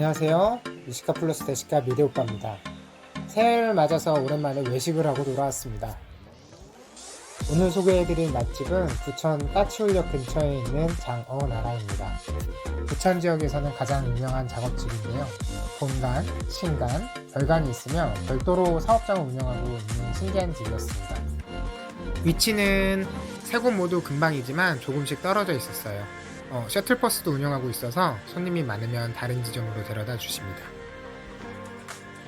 안녕하세요. 미식가 플러스 대식가 미대 오빠입니다. 새해를 맞아서 오랜만에 외식을 하고 돌아왔습니다. 오늘 소개해드릴 맛집은 부천 까치울역 근처에 있는 장어나라입니다. 부천 지역에서는 가장 유명한 작업집인데요. 본관, 신간, 별관이 있으며 별도로 사업장을 운영하고 있는 신기한 집이었습니다. 위치는 세 곳 모두 근방이지만 조금씩 떨어져 있었어요. 어, 셔틀버스도 운영하고 있어서 손님이 많으면 다른 지점으로 데려다 주십니다.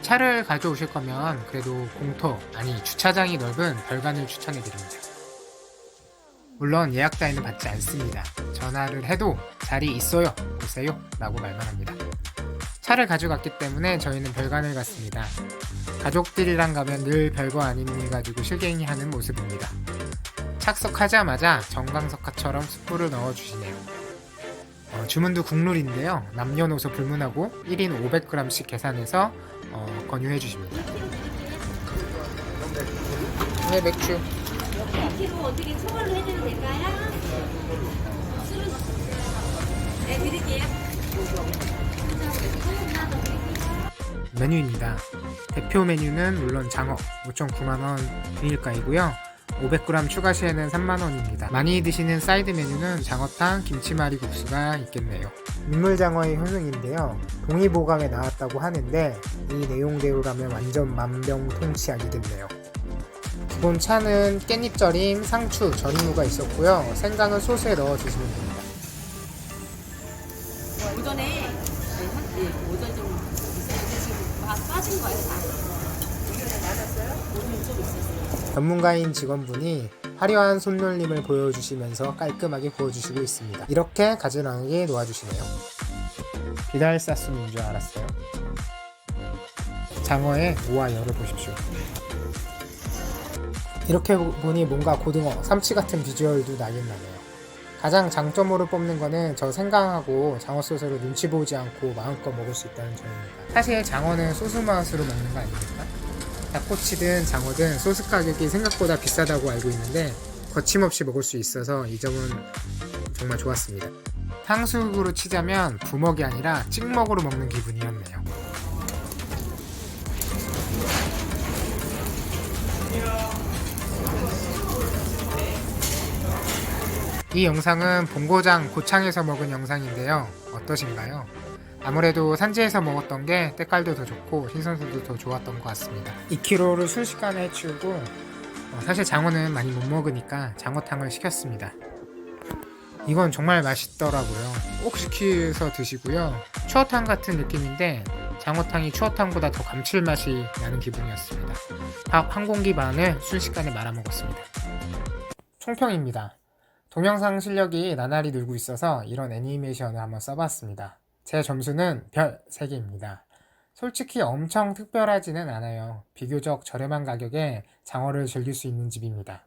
차를 가져오실 거면 그래도 공터, 아니 주차장이 넓은 별관을 추천해 드립니다. 물론 예약 따위는 받지 않습니다. 전화를 해도 자리 있어요, 오세요 라고 말만 합니다. 차를 가져갔기 때문에 저희는 별관을 갔습니다. 가족들이랑 가면 늘 별거 아닌 일 가지고 실갱이 하는 모습입니다. 착석하자마자 정강석화처럼 숯불을 넣어주시네요. 어, 주문도 국룰인데요. 남녀노소 불문하고 1인 500g씩 계산해서 어, 권유해 주십니다. 네, 맥주. 키로 어떻게 초벌로 해주면 될까요? 술은 네 드릴게요. 메뉴입니다. 대표 메뉴는 물론 장어 5.9만원 비닐가이고요. 500g 추가 시에는 3만원입니다. 많이 드시는 사이드 메뉴는 장어탕, 김치말이 국수가 있겠네요. 민물장어의 효능인데요. 동의보감에 나왔다고 하는데 이 내용대로라면 완전 만병통치약이겠네요. 기본 차는 깻잎 절임, 상추, 절임무가 있었고요. 생강은 소스에 넣어 드시면 됩니다. 오전에 오전 좀 지금 막 빠진 거예요 전문가인 직원분이 화려한 손놀림을 보여주시면서 깔끔하게 구워주시고 있습니다. 이렇게 가지런하게 놓아주시네요. 비달 사슴인 줄 알았어요. 장어의 모와 열을 보십시오. 이렇게 보니 뭔가 고등어, 삼치 같은 비주얼도 나긴 나네요. 가장 장점으로 뽑는 거는 저 생강하고 장어 소스를 눈치 보지 않고 마음껏 먹을 수 있다는 점입니다. 사실 장어는 소스 맛으로 먹는 거 아닙니까? 닭꼬치든 장어든 소스 가격이 생각보다 비싸다고 알고 있는데 거침없이 먹을 수 있어서 이 점은 정말 좋았습니다. 탕수육으로 치자면 부먹이 아니라 찍먹으로 먹는 기분이었네요. 이 영상은 본고장 고창에서 먹은 영상인데요. 어떠신가요? 아무래도 산지에서 먹었던 게 때깔도 더 좋고 신선도도 더 좋았던 것 같습니다. 2kg를 순식간에 해치우고 어, 사실 장어는 많이 못 먹으니까 장어탕을 시켰습니다. 이건 정말 맛있더라고요. 꼭 시켜서 드시고요. 추어탕 같은 느낌인데 장어탕이 추어탕보다 더 감칠맛이 나는 기분이었습니다. 밥 한 공기 반을 순식간에 말아 먹었습니다. 총평입니다. 동영상 실력이 나날이 늘고 있어서 이런 애니메이션을 한번 써봤습니다. 제 점수는 별 3개입니다. 솔직히 엄청 특별하지는 않아요. 비교적 저렴한 가격에 장어를 즐길 수 있는 집입니다.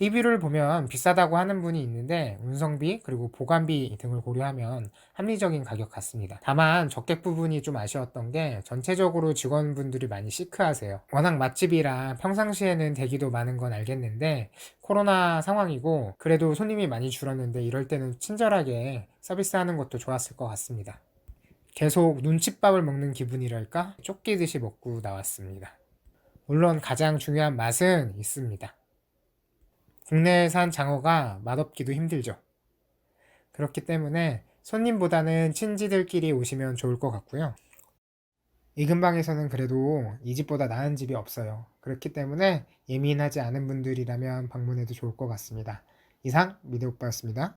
리뷰를 보면 비싸다고 하는 분이 있는데 운송비 그리고 보관비 등을 고려하면 합리적인 가격 같습니다. 다만 적객 부분이 좀 아쉬웠던 게 전체적으로 직원분들이 많이 시크하세요. 워낙 맛집이라 평상시에는 대기도 많은 건 알겠는데 코로나 상황이고 그래도 손님이 많이 줄었는데 이럴 때는 친절하게 서비스하는 것도 좋았을 것 같습니다. 계속 눈칫밥을 먹는 기분이랄까 쫓기듯이 먹고 나왔습니다. 물론 가장 중요한 맛은 있습니다. 국내산 장어가 맛없기도 힘들죠. 그렇기 때문에 손님보다는 친지들끼리 오시면 좋을 것 같고요. 이 근방에서는 그래도 이 집보다 나은 집이 없어요. 그렇기 때문에 예민하지 않은 분들이라면 방문해도 좋을 것 같습니다. 이상 미대 오빠였습니다.